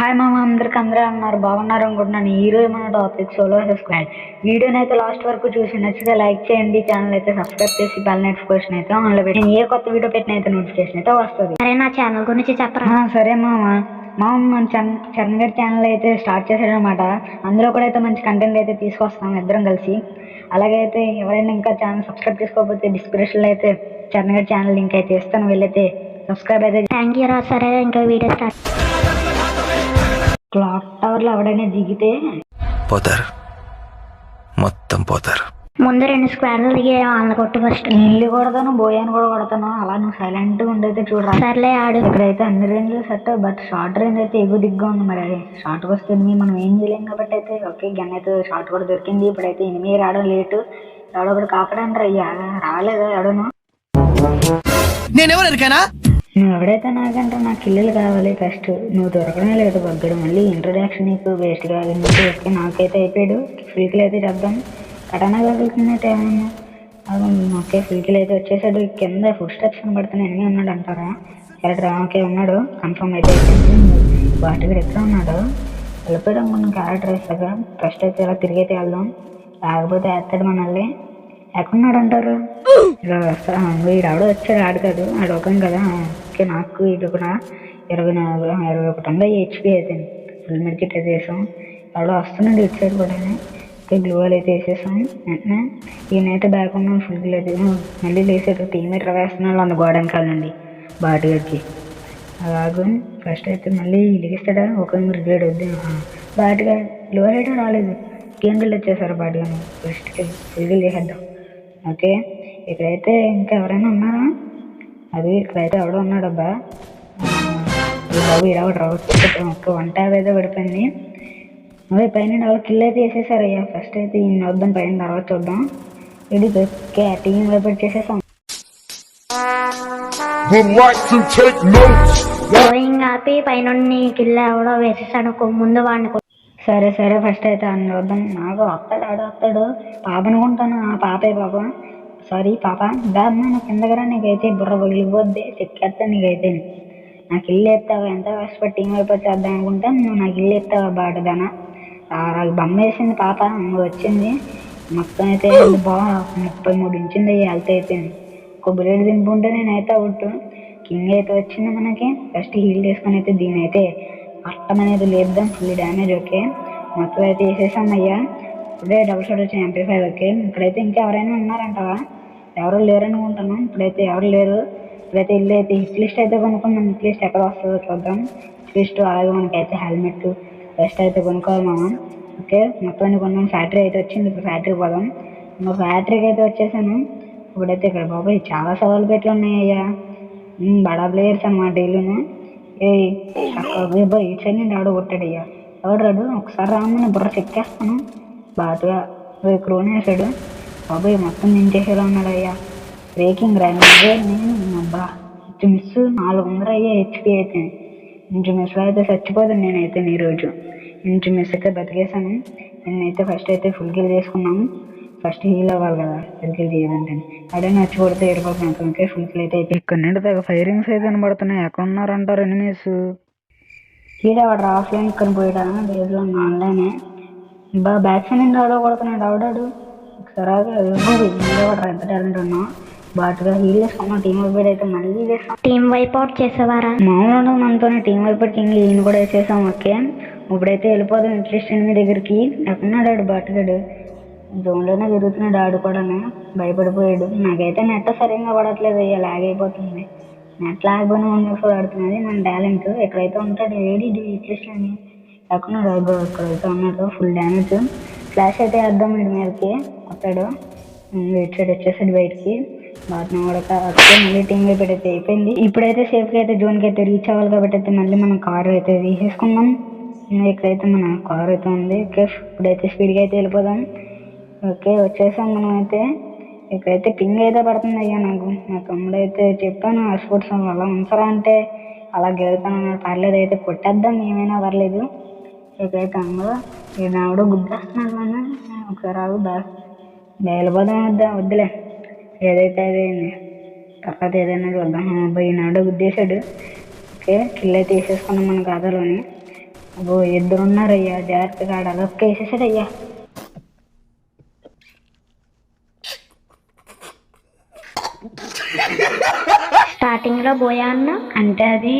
Hi మామ అందరికి అందరూ అన్నారు బాగున్నారు? అనుకుంటున్నాను. ఈ రోజు మన టాపిక్ సోలో స్క్వాడ్ వీడియోని అయితే లాస్ట్ వరకు చూసి నచ్చితే లైక్ చేయండి. ఛానల్ అయితే సబ్స్క్రైబ్ చేసి బెల్ నోటిఫికేషన్ అయితే ఆన్లో పెట్టి ఏ కొత్త వీడియో పెట్టిన అయితే నోటిఫికేషన్ అయితే వస్తుంది. సరే నా ఛానల్ గురించి చెప్పరా? సరే మామ. మామ మన చరణ్ చరణ్ గారి ఛానల్ అయితే స్టార్ట్ చేశాడనమాట అందులో కూడా అయితే మంచి కంటెంట్ అయితే తీసుకొస్తాం ఇద్దరం కలిసి. అలాగే అయితే ఎవరైనా ఇంకా ఛానల్ సబ్స్క్రైబ్ చేసుకోకపోతే డిస్క్రిప్షన్లో అయితే చరణ్ గారి ఛానల్ లింక్ అయితే ఇస్తాను. వెళ్ళైతే సబ్స్క్రైబ్ అయితే థ్యాంక్ యూ రా. సరే ఇంకా వీడియో స్టార్ట్ క్లాక్ టవర్లో ఎవడైనా దిగితే? పోతారు. మొత్తం పోతారు. ముందు రెండు స్క్వాడ్లు దిగి వాళ్ళని కొట్టు ఫస్ట్. ఇల్లు కొడతాను బోయాన్ని కూడా కొడతాను. అలా నువ్వు సైలెంట్గా ఉండైతే చూడరా. సర్లే ఆడు. ఇక్కడైతే అన్ని రేంజ్లు సెట్ బట్ షార్ట్ రేంజ్ అయితే ఎగు దిగ్గా ఉంది మరి. అది షార్ట్ వస్తే ఎనిమిది మనం ఏం చేయలేం కాబట్టి అయితే ఓకే గన్ అయితే షార్ట్ కూడా దొరికింది. ఇప్పుడైతే ఎనిమిది రావడం లేటు ఎవడో ఒకటి కాకడంటారు అయ్యా రాలేదు ఎవడను నేనెవరు ఎరికైనా? నువ్వు ఎవడైతే నాకంటే నాకు ఇల్లులు కావాలి ఫస్ట్ నువ్వు దొరకడం లేదు బగ్గడు మళ్ళీ ఇంట్రొడక్షన్ నీకు వేస్ట్ కాదు ఓకే నాకైతే అయిపోయాడు ఫిల్కిల్ అయితే చెప్దాం కటానా కదులుతున్నట్టు ఏమన్నా? ఓకే ఫిల్కిల్ అయితే వచ్చేసాడు. కింద ఫుడ్ స్టెప్స్ కనబడుతున్నాయి ఎన్ని ఉన్నాడు అంటారా? కరెక్ట్ ఓకే ఉన్నాడు కన్ఫర్మ్ అయితే అయిపోయింది. వాటి ఎక్కడ ఉన్నాడు? వెళ్ళిపోయాడు అనుకున్న క్యారెక్టర్ వేసాక ఫస్ట్ అయితే ఇలా తిరిగి అయితే వెళ్దాం. లేకపోతే వేస్తాడు మనల్ని. ఎక్కడున్నాడు అంటారు ఇలా వస్తా. వీడు ఆవిడ వచ్చాడు ఆడు కాదు ఆడు ఒక కదా. ఓకే నాకు ఇది కూడా ఇరవై నాలుగు ఇరవై ఒకటి ఉంది. హెచ్పి అయితే ఫుల్ మెడికెట్ అయితే వేసాం ఎవడో వస్తున్నాడు ఇటు సైడ్ కూడా. ఓకే వాళ్ళు అయితే వేసేసాం. వెంటనే ఈయనైతే బ్యాక్ ఉన్నాం ఫుల్ లేదు. అయితే మళ్ళీ లేసాడు టీమేటర్ వేస్తున్నాడు అంత కాలండి కాదండి బాటుగాడికి అలాగే ఫస్ట్ అయితే మళ్ళీ ఇలిగిస్తాడా ఒక రిగ్రేడ్ వద్దు. బాటిగా గ్లూవల్ అయితే రాలేదు. గేమ్లు వచ్చేసారు బాటిగా ఫస్ట్కి ఫుల్ చేసేద్దాం ఓకే. ఇక్కడైతే ఇంకా ఎవరైనా ఉన్నారా? అది ఇక్కడైతే ఎవడో ఉన్నాడు అబ్బా ఈ బాబు ఇడవడు రావచ్చు ఒక్క వంట ఏదో పడిపోయింది. అదే పైన వాళ్ళు కిల్ అయితే వేసేసారు అయ్యా ఫస్ట్ అయితే ఈ వద్దాం పైన తర్వాత చూద్దాం. ఇది టీం వైపు చేసేసాం. పైన కిల్ల ఎవడో వేసేసాడు. కొ- ముందు వాడిని. సరే సరే ఫస్ట్ అయితే అని వద్దాం. నాకు వస్తాడు ఆడు వస్తాడు పాప అనుకుంటాను. ఆ పాపే పాప. సారీ పాప. దాన్ని నాకు కిందకరా నీకైతే బుర్ర పగిలిపోద్ది. చెక్కేస్తా నీకైతే. నాకు ఇల్లు ఎత్తావా? ఎంత కష్టపడి టీం అయిపోయి చేద్దాం అనుకుంటే నువ్వు నాకు ఇల్లు ఎత్తావా బాటదానా? నాకు బొమ్మ వేసింది పాప. నువ్వు వచ్చింది. మొత్తం అయితే బాగా ముప్పై మూడు ఇంచింది హెల్త్ అయితే. ఒక బుల్లెట్ దింపుంటే నేనైతే అవుట్. కింగ్ అయితే వచ్చింది మనకి. ఫస్ట్ హీల్ చేసుకొని అయితే దీని అయితే అట్టం అనేది లేపుదాం ఫుల్ డ్యామేజ్ ఓకే. మొత్తం అయితే వేసేసాం అయ్యా. ఇప్పుడే డబుల్ షాట్ వచ్చిన ఎంపీ ఫైవ్ ఓకే. ఇప్పుడైతే ఇంకా ఎవరైనా ఉన్నారంటావా? ఎవరు లేరు అనుకుంటున్నాం. ఇప్పుడైతే ఎవరు లేరు. ఇప్పుడైతే ఇల్లు అయితే హిట్ లిస్ట్ అయితే కొనుక్కుందాం హిట్ లిస్ట్ ఎక్కడ వస్తుందో చూద్దాం. హిట్ లిస్ట్ అలాగే మనకైతే హెల్మెట్ వెస్ట్ అయితే కొనుక్కోవాలి మామ ఓకే. మొత్తం అన్ని కొన్నాం. ఫ్యాక్టరీ అయితే వచ్చింది. ఇప్పుడు ఫ్యాక్టరీ పోదాం. ఇంకా ఫ్యాక్టరీకి అయితే వచ్చేసాను. ఇప్పుడైతే ఇక్కడ బాబాయ్ చాలా సవాలు పెట్లు ఉన్నాయ్యా బడా ప్లేయర్స్ అనమాట వీళ్ళును ఏ బాయ్ ఇటు సైడ్ నుండి ఆడు కొట్టాడయ్యా. ఎవడు రాడు ఒకసారి రామని బుర్ర చెక్కేస్తాను బాగా క్రోన్ వేసాడు బాబాయ్ మొత్తం నించేసేలా ఉన్నాడు అయ్యా బ్రేకింగ్ రా నువ్వే నేను అబ్బా. మిస్ నాలుగు వందలు అయ్యా హెచ్పి అయితే. ఇంచు మిస్ అయితే చచ్చిపోతాను నేనైతే ఈరోజు. ఇంచు మిస్ అయితే బతికేసాను నేనైతే ఫస్ట్ అయితే ఫుల్ కిల్ చేసుకున్నాము. ఫస్ట్ హీల్ అవ్వాలి కదా ఫుల్ కిల్ చేయాలంటే అడే నచ్చి కొడితే ఏడిపోతున్నాను కనుక ఫుల్ కిల్ అయితే ఇక్కడ నుండి దగ్గర ఫైరింగ్స్ అయితే కనబడుతున్నాయి ఎక్కడ ఉన్నారంటారు ఎనిమిస్? హీడవాడు ఆఫ్లైన్ ఇక్కడ పోయాడా? బేస్లో ఆన్లైనే బా బ్యాక్ సైడ్ నుండి ఆడో కొడుతున్నాడు సరాగా ఎంత టాలెంట్ ఉన్నావు బాటుగా హీల్ టీం వైపు అయితే మళ్ళీ టీం వైప్ అవుట్ చేసేవారా? మామూలు మనతోనే. టీం వైపు కింగ్ ఈయన కూడా వేసేసాం ఓకే. ఇప్పుడైతే వెళ్ళిపోదాం. ఇంట్రెస్ట్ మీ దగ్గరికి. ఎక్కడున్నాడు బాటుగాడు. జోన్లోనే తిరుగుతున్నాడు ఆడు కూడా భయపడిపోయాడు. నాకైతే నెట్ సరిగ్గా పడట్లేదు ఇక లాగ్ అయిపోతుంది. నెట్ లాగ్గానే ఉన్నప్పుడు ఆడుతున్నది మన టాలెంట్. ఎక్కడైతే ఉంటాడు ఏడి ఇంట్రెస్ట్ అని ఎక్కడున్నాడు? అదో ఎక్కడైతే ఉన్నాడు ఫుల్ డ్యామేజ్ ఫ్లాష్ అయితే వేద్దాం వీడి మీదకి. వస్తాడు వెయిట్ సైడ్ వచ్చేసాడు బయటికి. బాగా కూడా మళ్ళీ టీం వైపు అయితే అయిపోయింది. ఇప్పుడైతే సేఫ్గా అయితే జోన్కి అయితే రీచ్ అవ్వాలి కాబట్టి అయితే మళ్ళీ మనం కార్ అయితే తీసేసుకుందాం. ఇక్కడైతే మన కార్ అయితే ఉంది. ఓకే ఇప్పుడైతే స్పీడ్గా అయితే వెళ్ళిపోదాం. ఓకే వచ్చేసాం మనం అయితే ఇక్కడైతే పింగ్ అయితే పడుతుంది అయ్యా నాకు. నా తమ్ముడు అయితే చెప్పాను ఆ స్పోర్ట్స్ అలా ఉంచరా అంటే అలా గెలుతాను పర్లేదు అయితే కొట్టేద్దాం ఏమైనా పర్లేదు. ఇక్కడైతే అందులో ఈ ఆవిడ గుద్దేస్తున్నాడు మన. ఒకసారి ఆగు దా. వెళ్ళిపోదాం వద్దా? వద్దులే. ఏదైతే అదే తర్వాత ఏదైనా చూద్దాం. అబ్బాయి ఈనాడు గుద్దేశాడు. ఓకే కిల్ అయితే వేసేసుకున్నాం మన కాదలోని అబ్బో ఇద్దరు ఉన్నారయ్యా జాగ్రత్తగా ఆడాలి. వేసేసాడయ్యా. అయ్యా స్టార్టింగ్లో పోయా అన్నా? అంటే అది